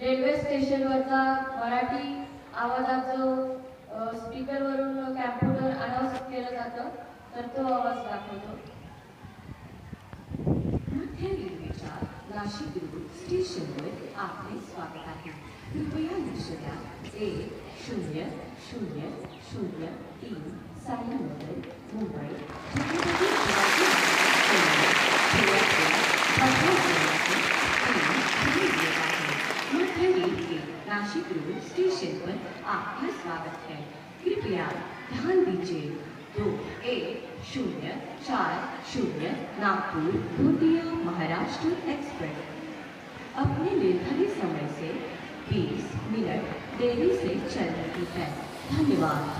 Railway स्टेशनवरचा Marathi आवाजाचं स्पीकरवरून computer announce केलं जातं तर तो आवाज दाखवतो. मध्य रेल्वेच्या नाशिक स्टेशनवर आपले स्वागत आहे. कृपया लक्ष द्या. एक शून्य शून्य शून्य तीन सायनगर मुंबई. नाशिक रोड स्टेशन पर आपका स्वागत है। कृपया ध्यान दीजिए। दो, एक, शून्य, चार, शून्य, नागपुर गोंदिया महाराष्ट्र एक्सप्रेस। अपने निर्धारित समय से 20 मिनट देरी से चल रही है। धन्यवाद।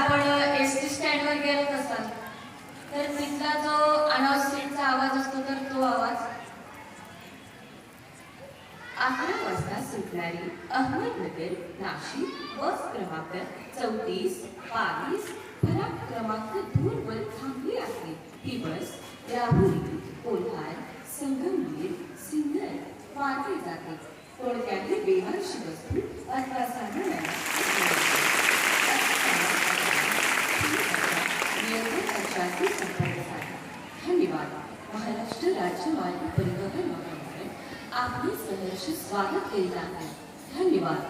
आपण एस टी स्टँडवर गेलो असाल अकरा वाजता सुटणारी अहमदनगर नाशिक बस क्रमांक चौतीस बावीस फराक क्रमांक दूरवर थांबली आहे. ही बस राहुरी कोल्हार संगमनेर सिन्नर मार्गे जाते. कोणत्याही बेवारशी वस्तू अथवा साधनाला संपर्क साधा धन्यवाद. महाराष्ट्र राज्य मार्ग परिवहन आपले सहर्ष स्वागत केलं आहे धन्यवाद